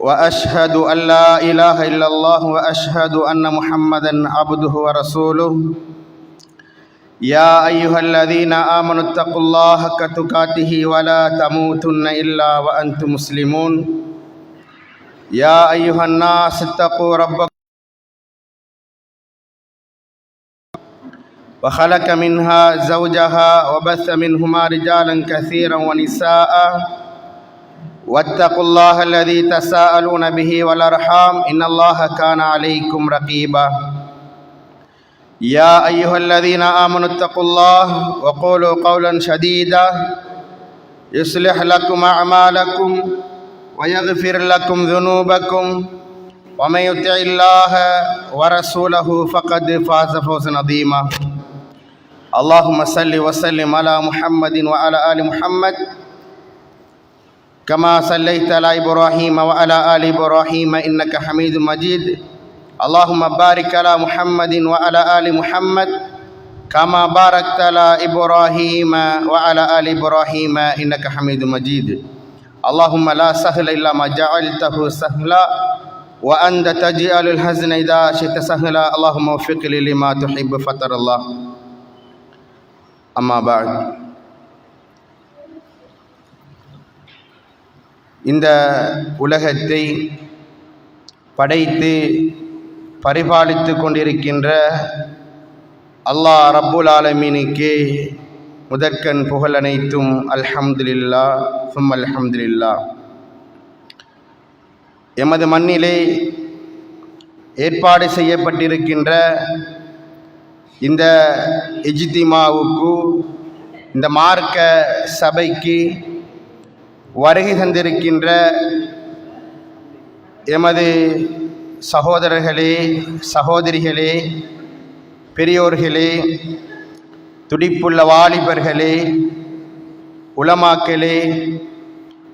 وأشهد أن لا إله إلا الله وأشهد أن محمدا عبده ورسوله. يا أيها الذين آمنوا اتقوا الله حق تقاته ولا تموتن إلا وأنتم مسلمون. يا أيها الناس اتقوا ربكم. وخلق منها زوجها وبث منهما رجالا كثيرا ونساء. واتقوا الله الذي تساءلون به والأرحام إن الله كان عليكم رقيبا. يا أيها الذين آمنوا اتقوا الله وقولوا قولا شديدا يصلح لكم أعمالكم ويغفر لكم ذنوبكم ومن يطع الله ورسوله فقد فاز فوزا عظيما. اللهم صل وسلم على محمد وعلى آل محمد كما صليت على إبراهيم وعلى آل إبراهيم إنك حميد مجيد. اللهم بارك على محمد وعلى آل محمد كما باركت على إبراهيم وعلى آل إبراهيم إنك حميد مجيد. اللهم لا سهل إلا ما جعلته سهلا وأنت تجعل الحزن إذا شئت سهلا. اللهم وفقني لما تحب فتر الله. أما بعد. இந்த உலகத்தை படைத்து பரிபாலித்து கொண்டிருக்கின்ற அல்லாஹ் ரப்புல் ஆலமீனுக்கு முதற்கண் புகழ் அனைத்தும் அல்ஹம்துலில்லா சும் அல்ஹம்துலில்லா. எமது மண்ணிலே ஏற்பாடு செய்யப்பட்டிருக்கின்ற இந்த இஜ்திமாவுக்கு இந்த மார்க்க சபைக்கு வருகை தந்திருக்கின்ற எமது சகோதரர்களே சகோதரிகளே பெரியோர்களே துடிப்புள்ள வாலிபர்களே உலமாக்களே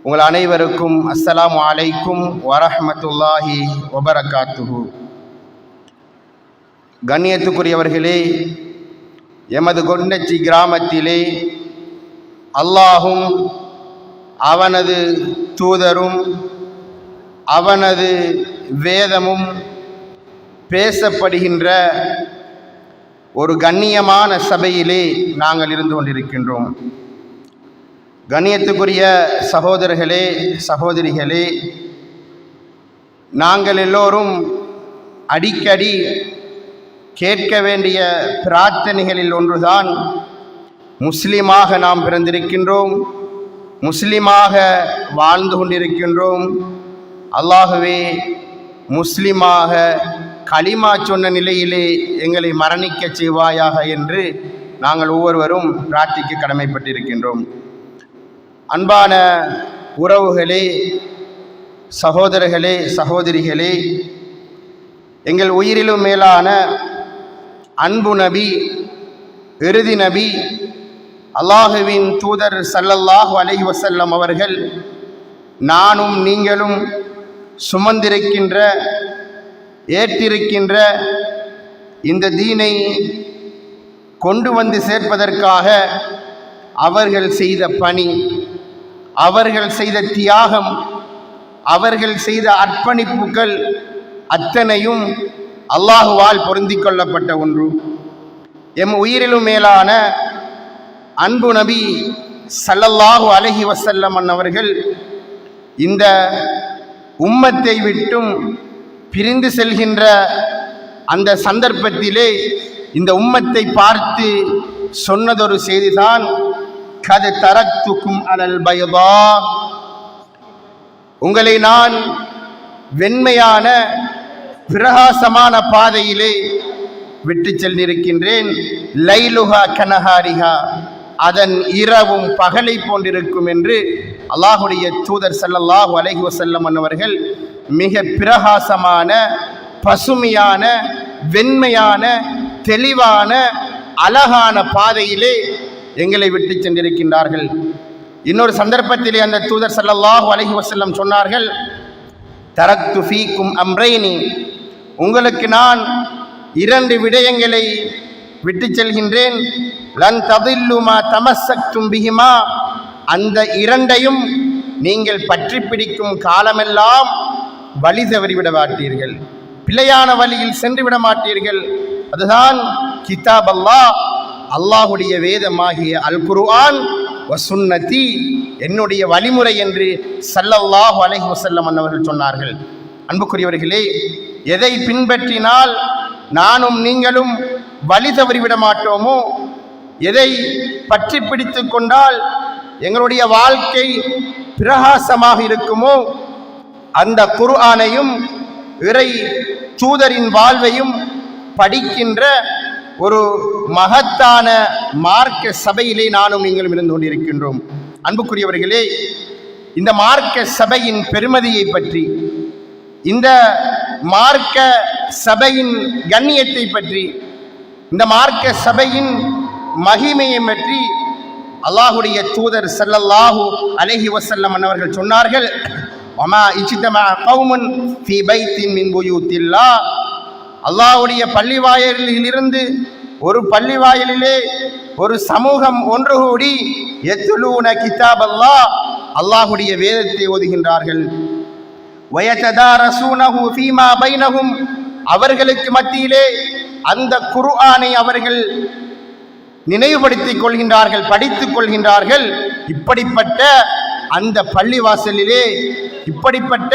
உங்கள் அனைவருக்கும் அஸ்ஸலாம் அலைக்கும் வரஹமத்துல்லாஹி வபரகாத்துஹு. கண்ணியத்துக்குரியவர்களே எமது கொண்டச்சி கிராமத்திலே அல்லாஹும் அவனது தூதரும் அவனது வேதமும் பேசப்படுகின்ற ஒரு கண்ணியமான சபையிலே நாங்கள் இருந்து கொண்டிருக்கின்றோம். கண்ணியத்துக்குரிய சகோதரர்களே சகோதரிகளே நாங்கள் எல்லோரும் அடிக்கடி கேட்க வேண்டிய பிரார்த்தனைகளில் ஒன்றுதான் முஸ்லீமாக நாம் பிறந்திருக்கின்றோம். முஸ்லீமாக வாழ்ந்து கொண்டிருக்கின்றோம். அல்லாகவே முஸ்லீமாக களிமா சொன்ன நிலையிலே எங்களை மரணிக்க செய்வாயாக என்று நாங்கள் ஒவ்வொருவரும் பிரார்த்திக்க கடமைப்பட்டிருக்கின்றோம். அன்பான உறவுகளே சகோதரர்களே சகோதரிகளே எங்கள் உயிரிலும் மேலான அன்பு நபி இறுதி நபி அல்லாஹுவின் தூதர் சல்லல்லாஹு அலை வசல்லம் அவர்கள் நானும் நீங்களும் சுமந்திருக்கின்ற ஏற்றிருக்கின்ற இந்த தீனை கொண்டு வந்து சேர்ப்பதற்காக அவர்கள் செய்த பணி அவர்கள் செய்த தியாகம் அவர்கள் செய்த அர்ப்பணிப்புகள் அத்தனையும் அல்லாஹுவால் பொருந்தி கொள்ளப்பட்ட ஒன்று. எம் உயிரிலும் மேலான அன்பு நபி சல்லல்லாஹு அலஹி வசல்லம் அவர்கள் இந்த உம்மத்தை விட்டும் பிரிந்து செல்கின்ற அந்த சந்தர்ப்பத்திலே இந்த உம்மத்தை பார்த்து சொன்னதொரு செய்திதான் கது தரத்துக்கும் அனல் பயதா உங்களை நான் வெண்மையான பிரகாசமான பாதையிலே விட்டு சென்றிருக்கின்றேன் லைலுஹா கனஹாரிஹா. அதன் இரவும் பகலை போன்றிருக்கும் என்று அல்லாஹுடைய தூதர் சல்லல்லாஹு அலஹி வசல்லம் அன்னவர்கள் மிக பிரகாசமான பசுமையான வெண்மையான தெளிவான அழகான பாதையிலே எங்களை விட்டு சென்றிருக்கின்றார்கள். இன்னொரு சந்தர்ப்பத்திலே அந்த தூதர் சல்லல்லாஹு அலஹி வசல்லம் சொன்னார்கள் தரக்து ஃபீக்கும் அம்ரைனி. உங்களுக்கு நான் இரண்டு விடயங்களை விட்டு செல்கின்றேன். லன் ததில்லுமா தமசக்தும் பிகிமா அந்த இரண்டையும் நீங்கள் பற்றி பிடிக்கும் காலமெல்லாம் வழி தவறிவிட மாட்டீர்கள். பிழையான வழியில் சென்று விட மாட்டீர்கள். அதுதான் கிதாப் அல்லாஹ் அல்லாஹுடைய வேதமாகிய அல் குர்ஆன் வசுன்னதி என்னுடைய வழிமுறை என்று சல்லல்லாஹு அலஹி வசல்லம் அன்னவர்கள் சொன்னார்கள். அன்புக்குரியவர்களே எதை பின்பற்றினால் நானும் நீங்களும் வழி தவறிவிட மாட்டோமோ? எதை பற்றி பிடித்து கொண்டால் எங்களுடைய வாழ்க்கை பிரகாசமாக இருக்குமோ அந்த குர்ஆனையும் இறை தூதரின் வாழ்வையும் படிக்கின்ற ஒரு மகத்தான மார்க்க சபையிலே நானும் நீங்களும் இருந்து கொண்டிருக்கின்றோம். அன்புக்குரியவர்களே இந்த மார்க்க சபையின் பெருமதியை பற்றி இந்த மார்க்க சபையின் கண்ணியத்தை பற்றி இந்த மார்க்க சபையின் மகிமையை பற்றி அல்லாஹுடைய தூதர் சல்லல்லாஹு அலஹி வசல்லம் அவர்கள் சொன்னார்கள். வமா இச்சிதமா கவுமன் ஃபீ பைத்தின் மின் புயூத்தில்லாஹ் அல்லாஹ்வுடைய பள்ளிவாயலில் இருந்து ஒரு பள்ளிவாயலிலே ஒரு சமூகம் ஒன்று கூடி எத்துலூன கிதாப் அல்லா அல்லாஹுடைய வேதத்தை ஓதுகின்றார்கள். வயததாரசூனஹு ஃபீமா பைனஹும் அவர்களுக்கு மத்தியிலே அந்த குர்ஆனை அவர்கள் நினைவுபடுத்திக் கொள்கின்றார்கள் படித்துக் கொள்கின்றார்கள். இப்படிப்பட்ட அந்த பள்ளிவாசலிலே இப்படிப்பட்ட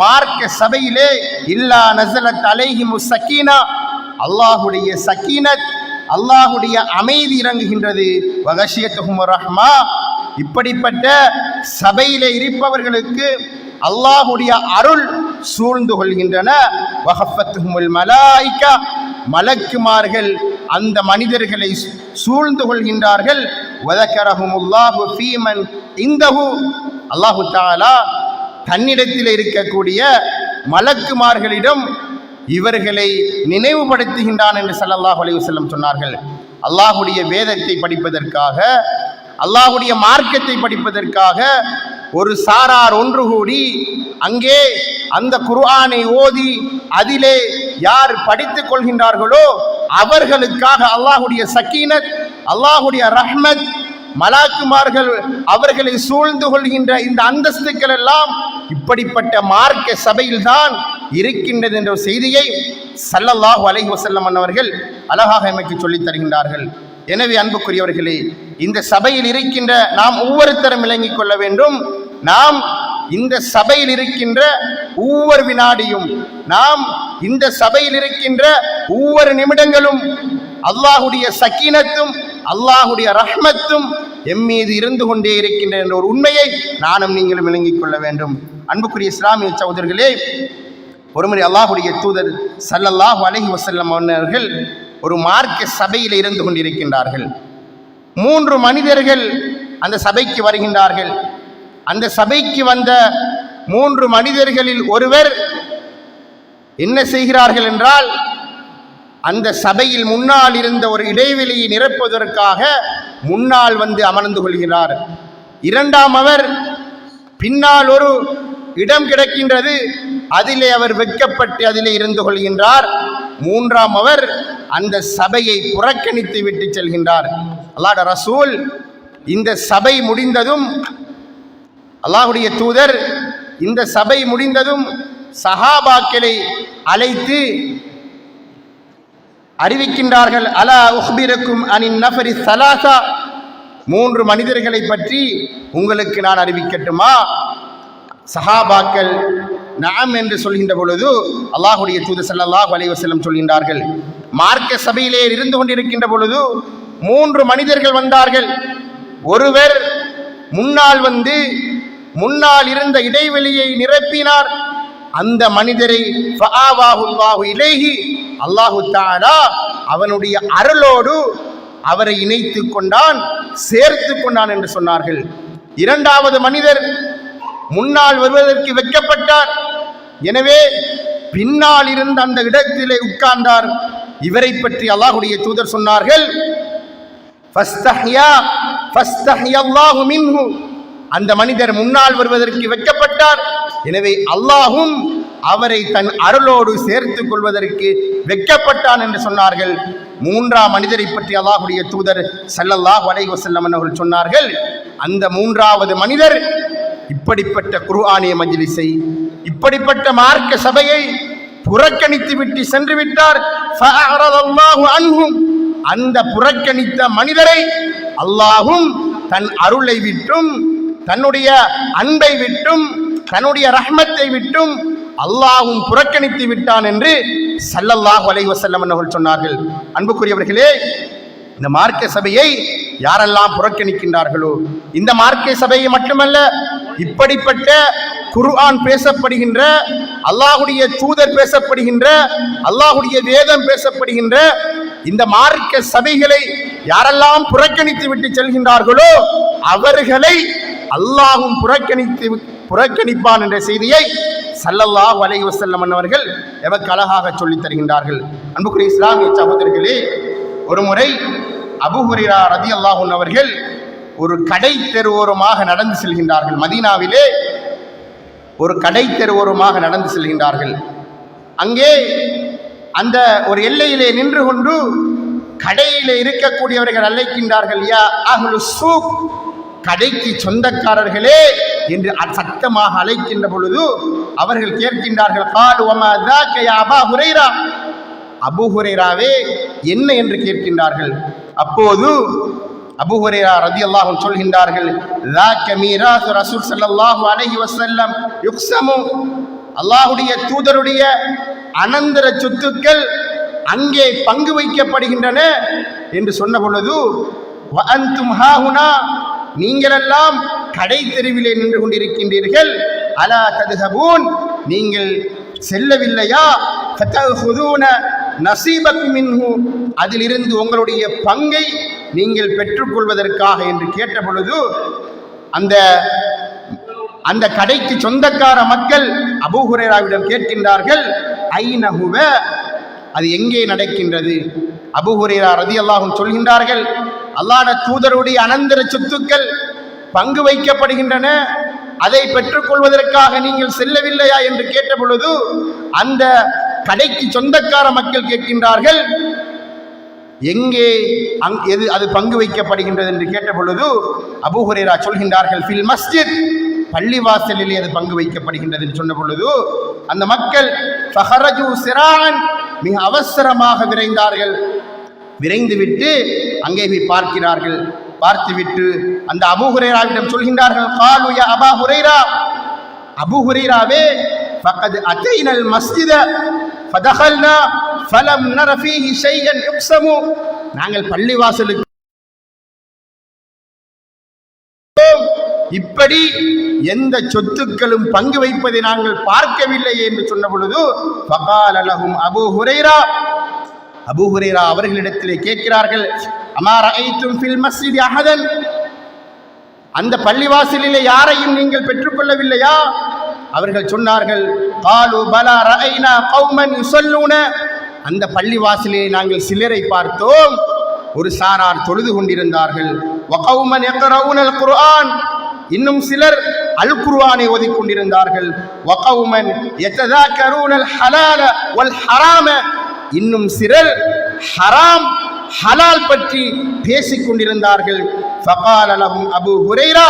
மார்க்க சபையிலே இல்லா நசலத் அலைஹிமு சக்கீனா அல்லாஹுடைய சக்கீனத் அல்லாஹுடைய அமைதி இறங்குகின்றது. வகஷியத்துஹும் ரஹ்மா இப்படிப்பட்ட சபையிலே இருப்பவர்களுக்கு அல்லாஹுடைய அருள் சூழ்ந்து கொள்கின்றன. வஹஃபத்துஹுமுல் மலாய்க்கா மலக்குமார்கள் அந்த மனிதர்களை சூழ்ந்து கொள்கின்றார்கள். வதக்கரஹுமுல்லாஹு ஃபீமன் இந்தஹு அல்லாஹு தாலா தன்னிடத்தில் இருக்கக்கூடிய மலக்குமார்களிடம் இவர்களை நினைவுபடுத்துகின்றான் என்று சல்லல்லாஹ் அலைஹி வஸல்லம் சொன்னார்கள். அல்லாஹுடைய வேதத்தை படிப்பதற்காக அல்லாஹுடைய மார்க்கத்தை படிப்பதற்காக ஒரு சாரார் ஒன்று கூடி அங்கே அந்த குர்ஆனை ஓதி அதிலே யார் படித்துக் கொள்கின்றார்களோ அவர்களுக்காக அல்லாஹுடைய சக்கீனத் அல்லாஹுடைய ரஹ்மத் மலாக்குமார்கள் அவர்களை சூழ்ந்து கொள்கின்ற இந்த அந்தஸ்துக்கள் எல்லாம் இப்படிப்பட்ட மார்க்க சபையில்தான் இருக்கின்றது என்ற செய்தியை சல்லல்லாஹு அலைஹி வசல்லம் அவர்கள் அழகாக எமக்கு சொல்லித் தருகின்றார்கள். எனவே அன்புக்குரியவர்களே இந்த சபையில் இருக்கின்ற நாம் ஒவ்வொருத்தரும் விளங்கிக் கொள்ள வேண்டும். நாம் இந்த சபையில் இருக்கின்ற ஒவ்வொரு வினாடியும் நாம் இந்த சபையில் இருக்கின்ற ஒவ்வொரு நிமிடங்களும் அல்லாஹுடைய சக்கீனத்தும் அல்லாஹுடைய ரஹ்மத்தும் எம் மீது இருந்து கொண்டே இருக்கின்ற என்ற ஒரு உண்மையை நானும் நீங்களும் விளங்கிக் கொள்ள வேண்டும். அன்புக்குரிய இஸ்லாமிய சகோதரர்களே ஒருமுறை அல்லாஹுடைய தூதர் சல்லல்லாஹு அலஹி வசல்லம் அவர்கள் ஒரு மார்க்க சபையில் இருந்து கொண்டிருக்கின்றார்கள். மூன்று மனிதர்கள் அந்த சபைக்கு வருகின்றார்கள். அந்த சபைக்கு வந்த மூன்று மனிதர்களில் ஒருவர் என்ன செய்கிறார்கள் என்றால் அந்த சபையில் முன்னால் இருந்த ஒரு இடைவெளியை நிரப்புவதற்காக முன்னால் வந்து அமர்ந்து கொள்கிறார். இரண்டாம் அவர் பின்னால் ஒரு இடம் கிடைக்கின்றது அதிலே அவர் வெட்கப்பட்டு அதிலே இருந்து கொள்கின்றார். மூன்றாம் அவர் அந்த சபையை புறக்கணித்து விட்டு செல்கின்றார். அல்லாட ரசூல் இந்த சபை முடிந்ததும் அல்லாஹுடைய தூதர் இந்த சபை முடிந்ததும் சஹாபாக்களை அழைத்து அறிவிக்கின்றார்கள் அலா உஹ்பிரக்கும் அனின் நபரி சலாசா? மூன்று மனிதர்களை பற்றி உங்களுக்கு நான் அறிவிக்கட்டுமா? சஹாபாக்கள் நாம் என்று சொல்கின்ற பொழுது அல்லாஹுடைய தூது ஸல்லல்லாஹு அலைஹி சொல்கின்றார்கள். மார்க்க சபையிலே இருந்து கொண்டிருக்கின்ற பொழுது மூன்று மனிதர்கள் வந்தார்கள். ஒருவர் முன்னால் வந்து முன்னால் இருந்த இடைவெளியை நிரப்பினார். அந்த மனிதரை ஃபஆவாஹுல்லாஹு அல்லாஹு தஆலா அவனுடைய அருளோடு அவரை இணைத்து கொண்டான் சேர்த்து கொண்டான் என்று சொன்னார்கள். இரண்டாவது மனிதர் முன்னால் வருவதற்கு வெட்கப்பட்டார் எனவே பின்னால் இருந்த அந்த இடத்திலே உட்கார்ந்தார். இவரை பற்றி அல்லாஹுடைய தூதர் சொன்னார்கள் அந்த மனிதர் முன்னால் வருவதற்கு வெட்கப்பட்டார் எனவே அல்லாஹும் அவரை தன் அருளோடு சேர்த்துக் கொள்வதற்கு வெட்கப்பட்டான் என்று சொன்னார்கள். மூன்றாம் மனிதரை பற்றி அல்லாஹுடைய தூதர் சல்லல்லாஹ் அலைஹி வஸல்லம் அவர்கள் சொன்னார்கள். அந்த மூன்றாவது மனிதர் இப்படிப்பட்ட குர்ஆனிய மஜ்லிஸை இப்படிப்பட்ட மார்க்க சபையை புறக்கணித்து விட்டு சென்று விட்டார். ஃபஅரதல்லாஹு அந்த புறக்கணித்த மனிதரை அல்லாஹும் தன் அருளை விட்டும் தன்னுடைய அன்பை விட்டும் தன்னுடைய ரஹ்மத்தை விட்டும் அல்லாஹும் புறக்கணித்து விட்டான் என்று சல்லல்லாஹு அலைஹி வஸல்லம் அவர்கள் சொன்னார்கள். அன்புக்குரியவர்களே இந்த மார்க்க சபையை யாரெல்லாம் புறக்கணிக்கின்றார்களோ இந்த மார்க்க சபையை மட்டுமல்ல இப்படிப்பட்ட குர்ஆன் பேசப்படுகின்ற அல்லாஹுடைய தூதர் பேசப்படுகின்ற அல்லாஹுடைய வேதம் பேசப்படுகின்ற இந்த மார்க்க சபைகளை யாரெல்லாம் புறக்கணித்து விட்டு செல்கின்றார்களோ அவர்களை அல்லாஹும் புறக்கணித்து புறக்கணிப்பான் என்ற செய்தியை சல்லல்லா வலை வசல்லம் அவர்கள் எவக்கு அழகாக சொல்லித் தருகின்றார்கள். அன்புக்குரிய இஸ்லாமிய சகோதரர்களே ஒரு முறை அபுஹுரிரா ரதி அல்லாஹூன் அவர்கள் ஒரு கடை தெருவோரமாக நடந்து செல்கின்றார்கள். மதீனாவிலே ஒரு கடை தெருவோரமாக நடந்து செல்கின்றார்கள். அங்கே அந்த ஒரு எல்லையிலே நின்று கொண்டு கடையிலே இருக்கக்கூடியவர்கள் அழைக்கின்றார்கள் யா அஹ்லு சூக் கடைக்கு சொந்தக்காரர்களே என்று சத்தமாக அழைக்கின்ற பொழுது அவர்கள் கேட்கின்றார்கள் கால் அபா ஹுரைரா? அபு ஹுரைராவே என்ன என்று கேட்கின்றார்கள்? அப்போது அபு ரதி அல்லாஹும் சொல்கின்றார்கள் ரசூல் சல்லாஹூ அலஹி வசல்லம் யுக்ஸமு. அல்லாஹுடைய தூதருடைய அனந்தர சொத்துக்கள் அங்கே பங்கு வைக்கப்படுகின்றன என்று சொன்ன பொழுது நீங்களெல்லாம் கடை தெருவிலே நின்று கொண்டிருக்கின்றீர்கள். அலா ததுகபூன் நீங்கள் செல்லவில்லையா? மின்ஹு. அதிலிருந்து உங்களுடைய பங்கை நீங்கள் பெற்றுக்கொள்வதற்காக என்று கேட்ட பொழுது அந்த அந்த கடைக்கு சொந்தக்கார மக்கள் அபூஹுரேராவிடம் கேட்கின்றார்கள் ஐநகுவ அது எங்கே நடக்கின்றது? அபூஹுரேரா ரதி அல்லாஹும் சொல்கின்றார்கள் அல்லாட தூதருடைய அனந்தர சொத்துக்கள் பங்கு வைக்கப்படுகின்றன. அதை பெற்றுக்கொள்வதற்காக நீங்கள் செல்லவில்லையா? என்று கேட்ட பொழுது அந்த கடைக்கு சொந்தக்கார மக்கள் கேட்கின்றார்கள் எங்கே அங் எது அது பங்கு வைக்கப்படுகின்றது? என்று கேட்ட பொழுது அபுஹுரேரா சொல்கின்றார்கள் ஃபில் மஸ்ஜித் பள்ளிவாசலிலே அது பங்கு வைக்கப்படுகின்றது. என்று சொன்ன பொழுது அந்த மக்கள் ஃபஹரஜு சிரான் மிக அவசரமாக விரைந்தார்கள். விரைந்துவிட்டு அங்கே போய் பார்க்கிறார்கள். பார்த்துவிட்டு அந்த அபு ஹுரைராவிடம் சொல்கின்றார்கள் காலுய அபா ஹுரைரா. அபு ஹுரைராவே ஃபக்கத் அத்தைனல் மஸ்தித ஃபதஹல்னா ஃபலம் நர ஃபீஹி ஷைஅன் யுக்ஸமு. நாங்கள் பள்ளிவாசலுக்கு இப்படி எந்த சொத்துக்களும் பங்கு வைப்பதை நாங்கள் பார்க்கவில்லை என்று சொன்ன பொழுது அபு ஹுரைரா. அபூஹுரேரா அவர்களிடத்திலே கேட்கிறார்கள் அமார ஐத்தும் ஃபில் மஸ்ஜித் அஹதன்? அந்த பள்ளிவாசலிலே யாரையும் நீங்கள் பெற்றுக்கொள்ளவில்லையா? அவர்கள் சொன்னார்கள் பாலு பலா ரஐனா கௌமன் யுஸல்லூன அந்த பள்ளிவாசலிலே நாங்கள் சிலரை பார்த்தோம். ஒரு சாரார் தொழுது கொண்டிருந்தார்கள் வகௌமன் யக்ரவுனல் குர்ஆன் இன்னும் சிலர் அல் குர்ஆனை ஓதிக் கொண்டிருந்தார்கள் வகௌமன் யத்ததாக்கரூனல் ஹலால வல் ஹராம இன்னும் சிறர் ஹராம் ஹலால் பற்றி பேசிக் கொண்டிருந்தார்கள். ஃபகால் அலஹும் அபு ஹுரைரா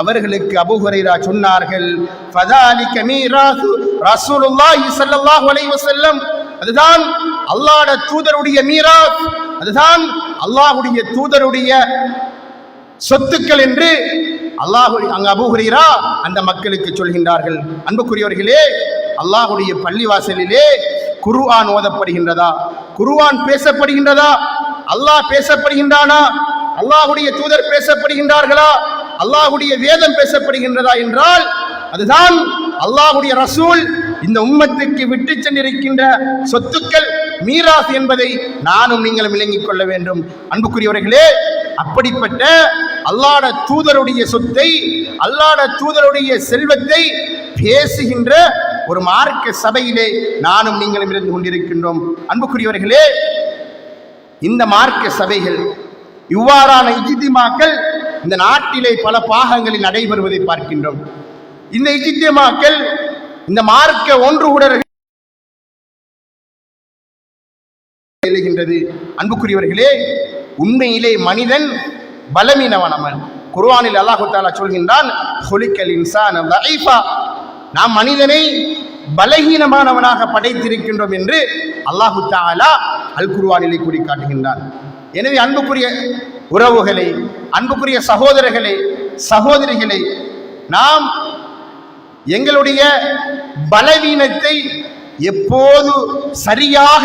அவர்களுக்கு அபு ஹுரைரா சொன்னார்கள் ஃபதாலிக மீராசு ரசூலுல்லாஹி ஸல்லல்லாஹு அலைஹி வஸல்லம். அதுதான் அல்லாஹ்வுடைய தூதருடைய மீராஸ் அதுதான் அல்லாஹ்வுடைய தூதருடைய சொத்துக்கள் என்று அல்லாஹு அங்க அபு ஹுரைரா அந்த மக்களுக்கு சொல்கின்றார்கள். அன்புக்குரியவர்களே அல்லாஹ்வுடைய பள்ளிவாசலிலே குர்ஆன் ஓதப்படுகின்றதா? குருவான் பேசப்படுகின்றதா? அல்லாஹ் பேசப்படுகின்றானா? அல்லாஹுடைய தூதர் பேசப்படுகின்றார்களா? அல்லாஹுடைய வேதம் பேசப்படுகின்றதா என்றால் அதுதான் அல்லாஹுடைய ரசூல் இந்த உம்மத்துக்கு விட்டு சென்றிருக்கின்ற சொத்துக்கள் மீராஸ் என்பதை நானும் நீங்களும் விளங்கிக் கொள்ள வேண்டும். அன்புக்குரியவர்களே அப்படிப்பட்ட அல்லாட தூதருடைய சொத்தை அல்லாட தூதருடைய செல்வத்தை பேசுகின்ற ஒரு மார்க்க சபையிலே நானும் நீங்களும் இருந்து கொண்டிருக்கின்றோம். அன்புக்குரியவர்களே இந்த மார்க்க சபைகள் இவ்வாறான இஜித்திமாக்கள் இந்த நாட்டிலே பல பாகங்களில் நடைபெறுவதை பார்க்கின்றோம். இந்த இஜித்திமாக்கள் இந்த மார்க்க ஒன்று உடர்கள் எழுகின்றது. அன்புக்குரியவர்களே உண்மையிலே மனிதன் பலமீனவனவன் குர்வானில் அல்லாஹு தாலா சொல்கின்றான் இன்சான நாம் மனிதனை பலகீனமானவனாக படைத்திருக்கின்றோம் என்று அல்லாஹு தாலா அல் குருவானிலே கூறி காட்டுகின்றான் எனவே அன்புக்குரிய உறவுகளே அன்புக்குரிய சகோதரர்களே சகோதரிகளை நாம் எங்களுடைய பலவீனத்தை எப்போது சரியாக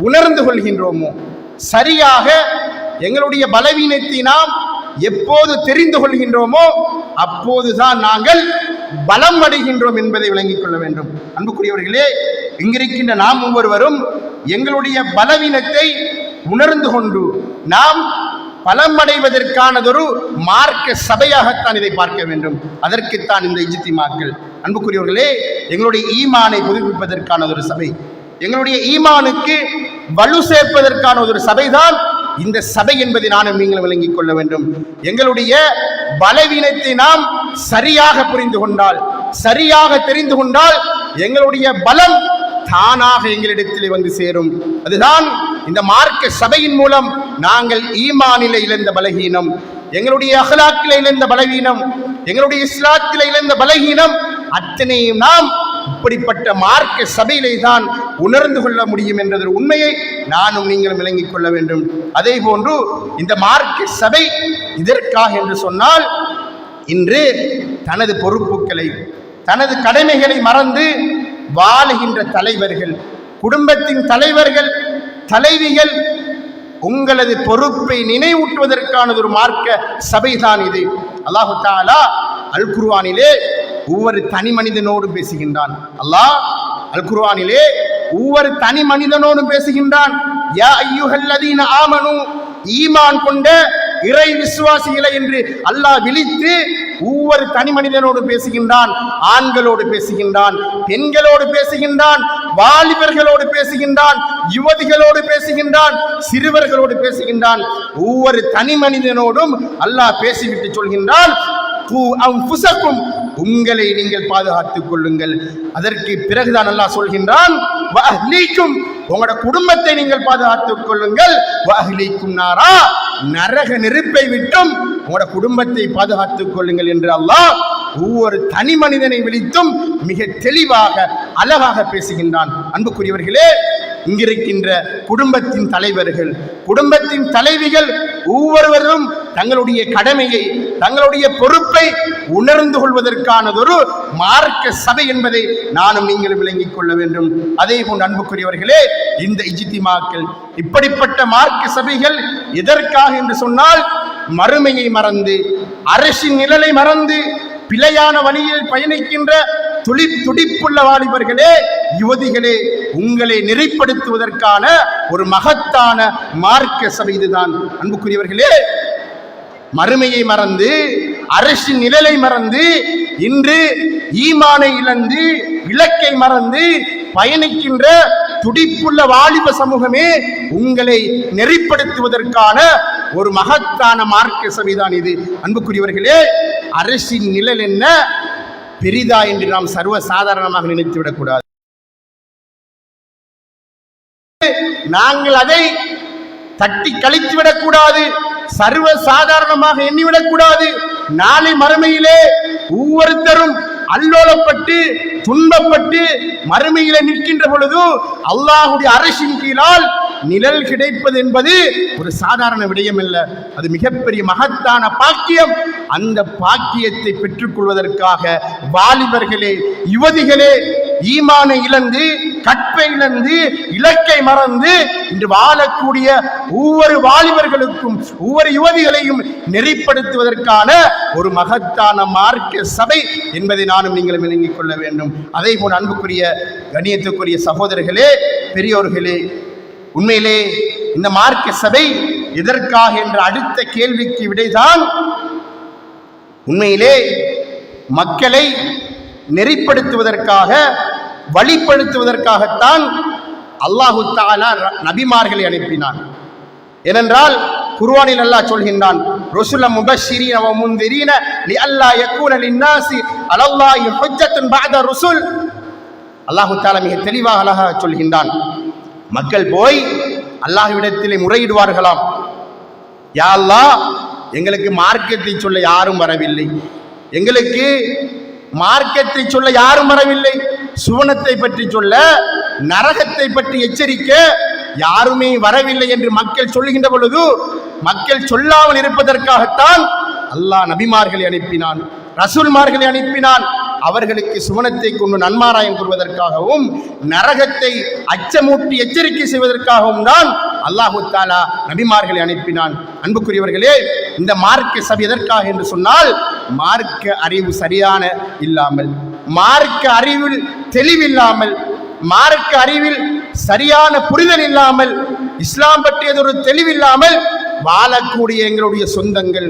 உணர்ந்து கொள்கின்றோமோ சரியாக எங்களுடைய பலவீனத்தை நாம் எப்போது தெரிந்து கொள்கின்றோமோ அப்போதுதான் நாங்கள் பலம் அடைகின்றோம் என்பதை விளங்கிக் கொள்ள வேண்டும். அன்புக்குரியவர்களே இங்கிருக்கின்ற நாம் ஒவ்வொருவரும் எங்களுடைய பலவீனத்தை உணர்ந்து கொண்டு நாம் பலம் அடைவதற்கானதொரு மார்க்க சபையாகத்தான் இதை பார்க்க வேண்டும். அதற்குத்தான் இந்த இஜித்திமாக்கள் அன்புக்குரியவர்களே எங்களுடைய ஈமானை புதுப்பிப்பதற்கான ஒரு சபை. எங்களுடைய ஈமானுக்கு வலு சேர்ப்பதற்கான ஒரு சபைதான் இந்த சபை என்பதை நானும் நீங்கள் விளங்கிக் கொள்ள வேண்டும். எங்களுடைய பலவீனத்தை நாம் சரியாக புரிந்து கொண்டால் சரியாக தெரிந்து கொண்டால் எங்களுடைய பலம் தானாக எங்களிடத்தில் வந்து சேரும். அதுதான் இந்த மார்க்க சபையின் மூலம் நாங்கள் ஈமானில இழந்த பலகீனம் எங்களுடைய அகலாக்கில இழந்த பலவீனம் எங்களுடைய இஸ்லாத்தில இழந்த பலகீனம் அத்தனையும் நாம் இப்படிப்பட்ட மார்க்க சபையிலே தான் உணர்ந்து கொள்ள முடியும் என்ற உண்மையை நானும் நீங்களும் விளங்கிக் கொள்ள வேண்டும். அதே போன்று இந்த மார்க்க சபை இதற்காக என்று சொன்னால் இன்று தனது பொறுப்புகளை தனது கடமைகளை மறந்து வாழுகின்ற தலைவர்கள் குடும்பத்தின் தலைவர்கள் தலைவிகள் உங்களது பொறுப்பை நினைவூட்டுவதற்கான ஒரு மார்க்க சபைதான் இது. அல்லாஹு தாலா அல் குர்வானிலே ஒவ்வொரு தனி மனிதனோடும் பேசுகின்றான். அல்லாஹ் அல் குர்வானிலே ஒவ்வொரு தனி மனிதனோடும் பேசுகின்றான். யா ஈமான் கொண்ட இறை விசுவாசிகளை என்று அல்லாஹ் விழித்து ஒவ்வொரு தனி மனிதனோடு பேசுகின்றான் ஆண்களோடு பேசுகின்றான் பெண்களோடு பேசுகின்றான் வாலிபர்களோடு பேசுகின்றான் யுவதிகளோடு பேசுகின்றான் சிறுவர்களோடு பேசுகின்றான். ஒவ்வொரு தனி மனிதனோடும் அல்லாஹ் பேசிவிட்டு சொல்கின்றான் உங்களை நீங்கள் பாதுகாத்துக் கொள்ளுங்கள். அதற்கு பிறகுதான் அல்லாஹ் சொல்கின்றான் அஹ்லீக்கும்", உங்களோட குடும்பத்தை நீங்கள் பாதுகாத்துக் கொள்ளுங்கள். "வ அஹ்லீக்கும் நாரா. நரக நெருப்பை விட்டும் உங்களோட குடும்பத்தை பாதுகாத்துக் கொள்ளுங்கள் என்று அல்லாஹ் ஒவ்வொரு தனி மனிதனை விழித்தும் மிக தெளிவாக அழகாக பேசுகின்றான். அன்புக்குரியவர்களே இங்கிருக்கின்ற குடும்பத்தின் தலைவர்கள். குடும்பத்தின் தலைவிகள் ஒவ்வொருவரும் தங்களுடைய கடமையை தங்களுடைய பொறுப்பை உணர்ந்து கொள்வதற்கானதொரு மார்க்க சபை என்பதை நானும் நீங்களும் விளங்கிக் கொள்ள வேண்டும். அதே போன்று அன்புக்குரியவர்களே இந்த இஜித்திமாக்கள் இப்படிப்பட்ட மார்க்க சபைகள் எதற்காக என்று சொன்னால் மறுமையை மறந்து அரசின் நிழலை மறந்து பிழையான வழியில் பயணிக்கின்ற துளி துடிப்புள்ள வாலிபர்களே யுவதிகளே உங்களை நிறைப்படுத்துவதற்கான ஒரு மகத்தான மார்க்க சபை இதுதான். அன்புக்குரியவர்களே மறுமையை மறந்து அரசின் நிழலை மறந்து இன்று ஈமானை இழந்து இலக்கை மறந்து பயணிக்கின்ற துடிப்புள்ள வாலிப சமூகமே உங்களை நெறிப்படுத்துவதற்கான ஒரு மகத்தான மார்க்க சபைதான் இது. அன்புக்குரியவர்களே அரசின் நிழல் என்ன? பெரிதா என்று நாம் சர்வ சாதாரணமாக நினைத்து விடக்கூடாது. நாங்கள் அதை தட்டி கழித்து விடக்கூடாது சர்வ சாதாரணமாக எண்ணிவிடக்கூடாது நாளை மறுமையிலே ஒவ்வொருத்தரும் அல்லோலப்பட்டு துன்பப்பட்டு மறுமையிலே நிற்கின்ற பொழுது அல்லாஹுடைய அரசின் கீழால் நிழல் கிடைப்பது என்பது ஒரு சாதாரண விடயம் அல்ல அது மிகப்பெரிய மகத்தான பாக்கியம். அந்த பாக்கியத்தை பெற்றுக்கொள்வதற்காக வாலிபர்களே யுவதிகளே ஈமானை இழந்து கற்பை இழந்து இலக்கை மறந்து இன்று வாழக்கூடிய ஒவ்வொரு வாலிபர்களுக்கும் ஒவ்வொரு யுவதிகளையும் நெறிப்படுத்துவதற்கான ஒரு மகத்தான மார்க்க சபை என்பதை நானும் நீங்களும் விளங்கிக் கொள்ள வேண்டும். அதே போல் அன்புக்குரிய கணியத்துக்குரிய சகோதரர்களே பெரியோர்களே உண்மையிலே இந்த மார்க்க சபை எதற்காக என்ற அடுத்த கேள்விக்கு விடைதான் உண்மையிலே மக்களை நெறிப்படுத்துவதற்காக வழிப்படுத்துவதற்காகத்தான் அல்லாஹு தாலா ர- நபிமார்களை அனுப்பினான். ஏனென்றால் குர்வானில் அல்லாஹ் சொல்கின்றான் ரசுல முபஷிரீன வ முந்திரீன லி அல்லா யக்கூன லின்னாசி அலல்லாஹி ஹுஜ்ஜத்துன் பஅத ருசுல். அல்லாஹு தஆலா மிக தெளிவாக அழகாக சொல்கின்றான் மக்கள் போய் அல்லாஹ்விடத்திலே முறையிடுவார்களாம். யா அல்லாஹ் எங்களுக்கு மார்க்கத்தை சொல்ல யாரும் வரவில்லை. எங்களுக்கு மார்க்கத்தை சொல்ல யாரும் வரவில்லை. சுவனத்தை பற்றி சொல்ல நரகத்தை பற்றி எச்சரிக்க யாருமே வரவில்லை என்று மக்கள் சொல்லுகின்ற பொழுது மக்கள் சொல்லாமல் இருப்பதற்காகத்தான் அல்லாஹ் நபிமார்களை அனுப்பினான் ரசூல்மார்களை அனுப்பினான் அவர்களுக்கு சுவனத்தை கொண்டு நன்மாராயம் கூறுவதற்காகவும் நரகத்தை அச்சமூட்டி எச்சரிக்கை செய்வதற்காகவும் தான் அல்லாஹு தாலா நபிமார்களை அனுப்பினான். அன்புக்குரியவர்களே இந்த மார்க்க சபை எதற்காக என்று சொன்னால் மார்க்க அறிவு சரியான இல்லாமல் மார்க்க அறிவில் தெளிவில்லாமல் மார்க்க அறிவில் சரியான புரிதல் இல்லாமல் இஸ்லாம் பற்றியது ஒரு தெளிவில்லாமல் வாழக்கூடிய எங்களுடைய சொந்தங்கள்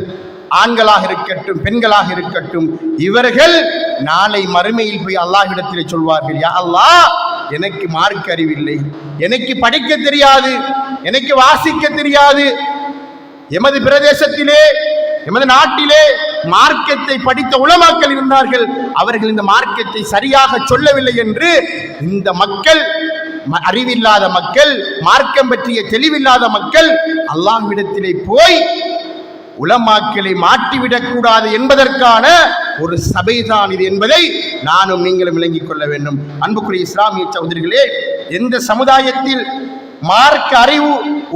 ஆண்களாக இருக்கட்டும் பெண்களாக இருக்கட்டும் இவர்கள் நாளை மறுமையில் போய் அல்லாஹ்விடத்தில் சொல்வார்கள் யா அல்லாஹ் எனக்கு மார்க் அறிவில்லை எனக்கு படிக்க தெரியாது எனக்கு வாசிக்க தெரியாது. எமது பிரதேசத்திலே எமது நாட்டிலே மார்க்கத்தை படித்த உலமாக்கள் இருந்தார்கள் அவர்கள் இந்த மார்க்கத்தை சரியாக சொல்லவில்லை என்று இந்த மக்கள் ம- அறிவில்லாத மக்கள் மார்க்கம் பற்றிய தெளிவில்லாத மக்கள் அல்லாஹ்விடத்திலே போய் உலமாக்களை மாட்டிவிடக்கூடாது என்பதற்கான ஒரு சபைதான் இது என்பதை நானும் நீங்களும் விளங்கிக் கொள்ள வேண்டும். அன்புக்குரிய இஸ்லாமிய சௌதரிகளே எந்த சமுதாயத்தில் மார்க்க அறிவு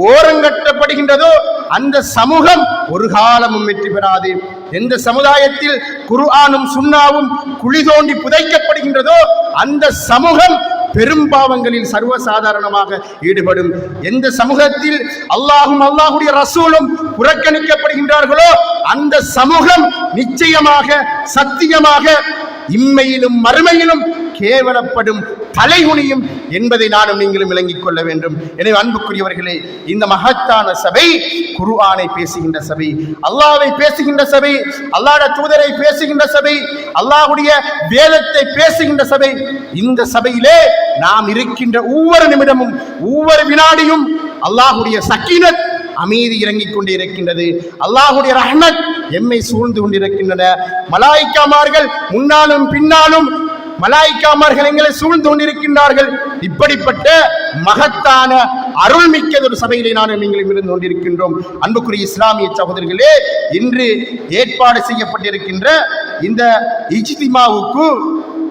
ஓரங்கட்டப்படுகின்றதோ அந்த சமூகம் ஒரு காலமும் வெற்றி பெறாது. எந்த சமுதாயத்தில் குர்ஆனும் சுன்னாவும் குழி தோண்டி புதைக்கப்படுகின்றதோ அந்த சமூகம் பெரும்பாவங்களில் சர்வசாதாரணமாக ஈடுபடும். எந்த சமூகத்தில் அல்லாஹும் அல்லாஹுடைய ரசூலும் புறக்கணிக்கப்படுகின்றார்களோ அந்த சமூகம் நிச்சயமாக சத்தியமாக இம்மையிலும் மறுமையிலும் கேவலப்படும் தலைகுனியும் என்பதை நானும் நீங்களும் விளங்கிக் கொள்ள வேண்டும். எனவே அன்புக்குரியவர்களே இந்த மகத்தான சபை குருஆனை பேசுகின்ற சபை அல்லாவை பேசுகின்ற சபை அல்லாட தூதரை பேசுகின்ற சபை அல்லாஹுடைய வேதத்தை பேசுகின்ற சபை இந்த சபையிலே நாம் இருக்கின்ற ஒவ்வொரு நிமிடமும் ஒவ்வொரு வினாடியும் அல்லாஹுடைய சக்கீனத் அமைதி இறங்கிக் கொண்டே இருக்கின்றது. அல்லாஹுடைய ரஹ்மத் எம்மை சூழ்ந்து கொண்டிருக்கின்றன. மலாய்க்காமார்கள் முன்னாலும் பின்னாலும் மலாய்க்காமார்கள் எங்களை சூழ்ந்து கொண்டிருக்கின்றார்கள். இப்படிப்பட்ட மகத்தான அருள்மிக்க ஒரு சபையிலே நானும் நீங்களும் இருந்து கொண்டிருக்கின்றோம். அன்புக்குரிய இஸ்லாமிய சகோதரர்களே இன்று ஏற்பாடு செய்யப்பட்டிருக்கின்ற இந்த இஜ்திமாவுக்கு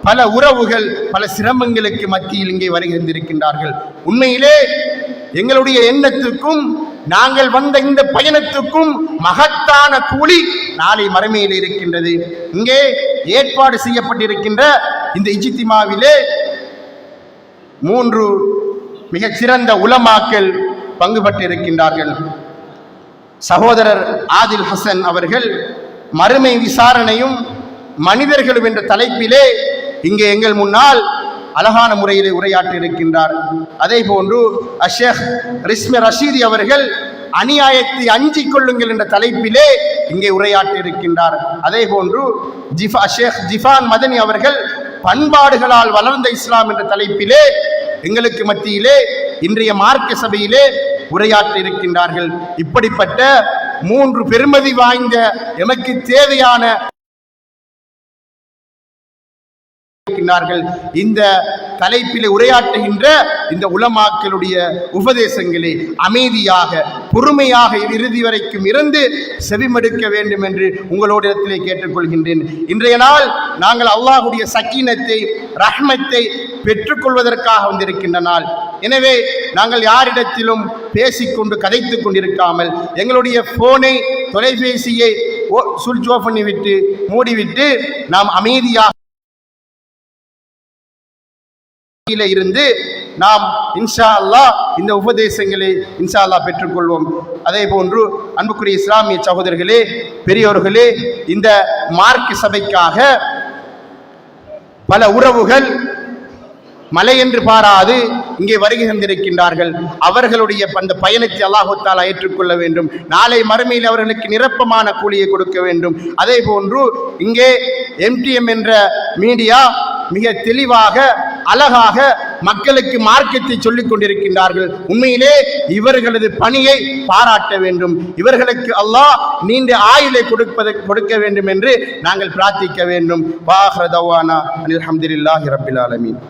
பல உறவுகள் பல சிரமங்களுக்கு மத்தியில் இங்கே வருகின்றிருக்கின்றார்கள். உண்மையிலே எங்களுடைய எண்ணத்துக்கும் நாங்கள் வந்த இந்த பயணத்துக்கும் மகத்தான கூலி நாளை மறுமையில் இருக்கின்றது. இங்கே ஏற்பாடு செய்யப்பட்டிருக்கின்ற இந்த இஜித்திமாவிலே மூன்று மிக சிறந்த உலமாக்கள் பங்கு பெற்றிருக்கின்றார்கள். சகோதரர் ஆதில் ஹசன் அவர்கள் மறுமை விசாரணையும் மனிதர்களும் என்ற தலைப்பிலே இங்கே எங்கள் முன்னால் அழகான முறையிலே உரையாற்றி இருக்கின்றார் அதே போன்று அஷேக் ரிஸ்மி ரஷீதி அவர்கள் அநியாயத்தை அஞ்சிக் கொள்ளுங்கள் என்ற தலைப்பிலே இங்கே உரையாற்றி இருக்கின்றார் அதே போன்று ஜிஃபா ஷேக் ஜிஃபான் மதனி அவர்கள் பண்பாடுகளால் வளர்ந்த இஸ்லாம் என்ற தலைப்பிலே எங்களுக்கு மத்தியிலே இன்றைய மார்க்க சபையிலே உரையாற்ற இருக்கின்றார்கள். இப்படிப்பட்ட மூன்று பெருமதி வாய்ந்த எமக்கு தேவையான இருக்கின்றார்கள் இந்த தலைப்பிலே உரையாற்றுகின்ற இந்த உலமாக்களுடைய உபதேசங்களை அமைதியாக பொறுமையாக இறுதி வரைக்கும் இருந்து செவிமடுக்க வேண்டும் என்று உங்களோடத்திலே கேட்டுக்கொள்கின்றேன். இன்றைய நாள் நாங்கள் அல்லாஹுடைய சக்கீனத்தை ரஹ்மத்தை பெற்றுக்கொள்வதற்காக வந்திருக்கின்ற நாள். எனவே நாங்கள் யாரிடத்திலும் பேசிக்கொண்டு கதைத்துக் கொண்டிருக்காமல் எங்களுடைய போனை தொலைபேசியை சுவிட்ச் ஆஃப் பண்ணிவிட்டு மூடிவிட்டு நாம் அமைதியாக மத்தியில இருந்து நாம் இன்ஷா அல்லாஹ் இந்த உபதேசங்களை இன்ஷா அல்லாஹ் பெற்றுக்கொள்வோம். அதே போன்று அன்புக்குரிய இஸ்லாமிய சகோதரர்களே பெரியோர்களே இந்த மார்க் சபைக்காக பல உறவுகள் மலை என்று பாராது இங்கே வருகை தந்திருக்கின்றார்கள். அவர்களுடைய அந்த பயணத்தை அல்லாஹுத்தால் ஏற்றுக்கொள்ள வேண்டும். நாளை மறுமையில் அவர்களுக்கு நிரப்பமான கூலியை கொடுக்க வேண்டும். அதே போன்று இங்கே எம்டிஎம் என்ற மீடியா மிக தெளிவாக அழகாக மக்களுக்கு மார்க்கத்தை சொல்லிக் கொண்டிருக்கின்றார்கள். உண்மையிலே இவர்களது பணியை பாராட்ட வேண்டும். இவர்களுக்கு அல்லாஹ் நீண்ட ஆயுளை கொடுப்பதை கொடுக்க வேண்டும் என்று நாங்கள் பிரார்த்திக்க வேண்டும். வாஹ்ரதவானா அனில் அஹமதுல்லாஹி ரபில் ஆலமீன்.